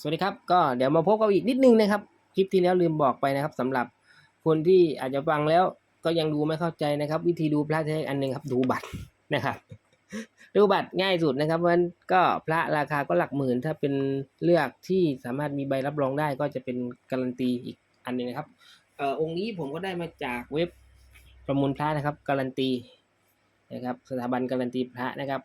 สวัสดีครับก็เดี๋ยวมาพบกันอีกนิดนึงนะครับ คลิปที่แล้วลืมบอกไปนะครับสำหรับคนที่อาจจะฟังแล้วก็ยังดูไม่เข้าใจนะครับ วิธีดูพระแท้อันหนึ่งครับ ดูบัตรนะครับ ดูบัตรง่ายสุดนะครับเพราะฉะนั้นก็พระราคาก็หลักหมื่น ถ้าเป็นเลือกที่สามารถมีใบรับรองได้ก็จะเป็นการันตีอีกอันหนึงนะครับเอ่อองค์นี้ผมก็ได้มาจากเว็บประมูลพระนะครับ การันตีนะครับ สถาบันการันตีพระนะครับ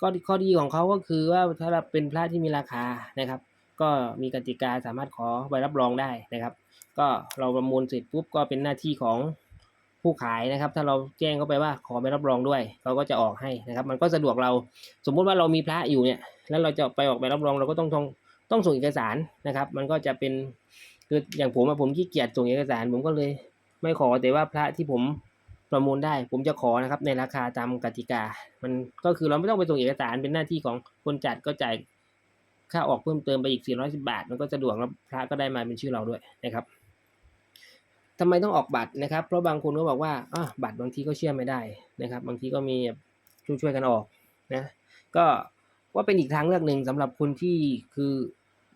ก็ข้อดีของเขาก็คือว่าถ้าเป็นพระที่มีราคานะครับ ก็มีกติกาสามารถขอใบรับรองได้นะครับ ก็เราประมูลเสร็จปุ๊บก็เป็นหน้าที่ของผู้ขายนะครับ ถ้าเราแจ้งเข้าไปว่าขอใบรับรองด้วยเขาก็จะออกให้นะครับ มันก็สะดวกเราสมมุติว่าเรามีพระอยู่เนี่ยแล้วเราจะไปออกใบรับรองเราก็ต้องต้องต้องส่งเอกสารนะครับ มันก็จะเป็นคืออย่างผมอะผมขี้เกียจส่งเอกสาร ผมก็เลยไม่ขอแต่ว่าพระที่ผม ประมูลได้ ผมจะขอนะครับ ในราคาตามกติกา มันก็คือเราไม่ต้องไปส่งเอกสารเป็นหน้าที่ของคนจัดก็จ่ายค่าออกเพิ่มเติมไปอีก 410 บาท มันก็สะดวกแล้วพระก็ได้มาเป็นชื่อเราด้วยนะครับทำไมต้องออกบัตรนะครับ เพราะบางคนก็บอกว่าอะบัตรบางทีก็เชื่อไม่ได้นะครับ บางทีก็มีช่วยกันออกนะ ก็ว่าเป็นอีกทางเลือกหนึ่งสำหรับคนที่คือ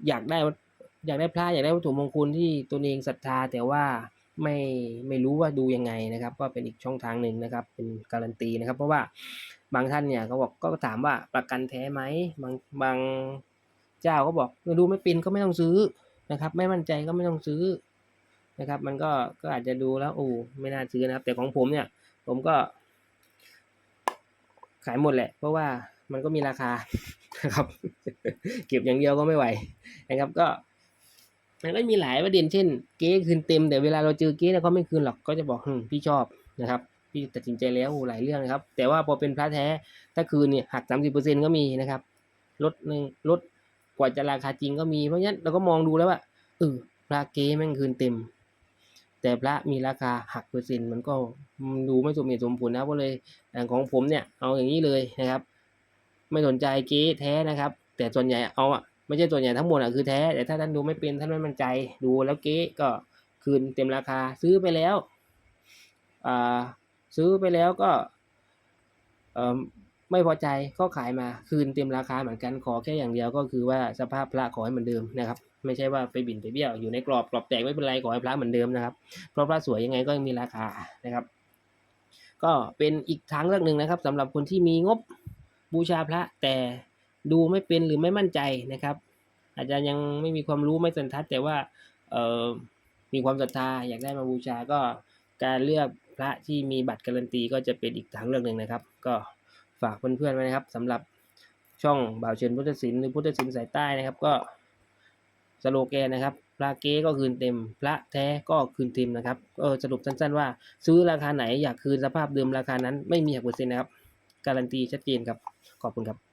อยากได้อยากได้พระอยากได้วัตถุมงคลที่ตนเองศรัทธาแต่ว่า ไม่ไม่รู้ว่าดูยังไงนะครับ ก็เป็นอีกช่องทางหนึ่งนะครับ เป็นการันตีนะครับ เพราะว่าบางท่านเนี่ยเขาบอกก็ถามว่าประกันแท้ไหมบางบางเจ้าก็บอกดูไม่เป็นก็ไม่ต้องซื้อนะครับ ไม่มั่นใจก็ไม่ต้องซื้อนะครับ มันก็ก็อาจจะดูแล้วโอ้ไม่น่าซื้อนะครับ แต่ของผมเนี่ย ผมก็ ขายหมดแหละ เพราะว่ามันก็มีราคานะครับ เก็บอย่างเดียวก็ไม่ไหวนะครับ ก็ มันก็มีหลายประเด็นเช่นเก๊คืนเต็มแต่เวลาเราเจอเก๊เนี่ยเขาไม่คืนหรอกก็จะบอกพี่ชอบนะครับพี่ตัดสินใจแล้วหลายเรื่องนะครับ แต่ว่าพอเป็นพระแท้ถ้าคืนเนี่ยหักสามสิบเปอร์เซ็นก็มีนะครับลดหนึ่งลดกว่าจะราคาจริงก็มีเพราะฉะนั้นเราก็มองดูแล้วว่าเออพระเก๊แม่งคืนเต็ม แต่พระมีราคาหักเปอร์เซ็นต์มันก็ดูไม่สมเหตุสมผลนะก็เลยของผมเนี่ยเอาอย่างนี้เลยนะครับ ไม่สนใจเก๊แท้นะครับ แต่ส่วนใหญ่เอาอะ ไม่ใช่ส่วนใหญ่ทั้งหมดอะคือแท้ แต่ถ้าท่านดูไม่เป็นท่านไม่มั่นใจ ดูแล้วเก๊ก็คืนเต็มราคาซื้อไปแล้วอ่าซื้อไปแล้วก็เอ่อไม่พอใจก็ขายมาคืนเต็มราคาเหมือนกันขอแค่อย่างเดียวก็คือว่าสภาพพระขอให้เหมือนเดิมนะครับ ไม่ใช่ว่าไปบินไปเบี้ยวอยู่ในกรอบกรอบแตกไม่เป็นไรขอให้พระเหมือนเดิมนะครับ เพราะพระสวยยังไงก็ยังมีราคานะครับ ก็เป็นอีกทางเลือกหนึ่งนะครับสำหรับคนที่มีงบบูชาพระแต่ ดูไม่เป็นหรือไม่มั่นใจนะครับ อาจจะยังไม่มีความรู้ไม่สันทัดแต่ว่าเออมีความศรัทธาอยากได้มาบูชาก็การเลือกพระที่มีบัตรการันตีก็จะเป็นอีกทางเลือกหนึ่งนะครับ ก็ฝากเพื่อนๆไว้นะครับสำหรับช่องบ่าวเชิญพุทธศิลป์หรือพุทธศิลป์สายใต้นะครับ ก็สโลแกนนะครับพระเก๊ก็คืนเต็ม พระแท้ก็คืนเต็มนะครับก็สรุปสั้นๆว่า ซื้อราคาไหนอยากคืนสภาพเดิมราคานั้นไม่มีหักเปอร์เซ็นต์นะครับ การันตีชัดเจนครับ ขอบคุณครับ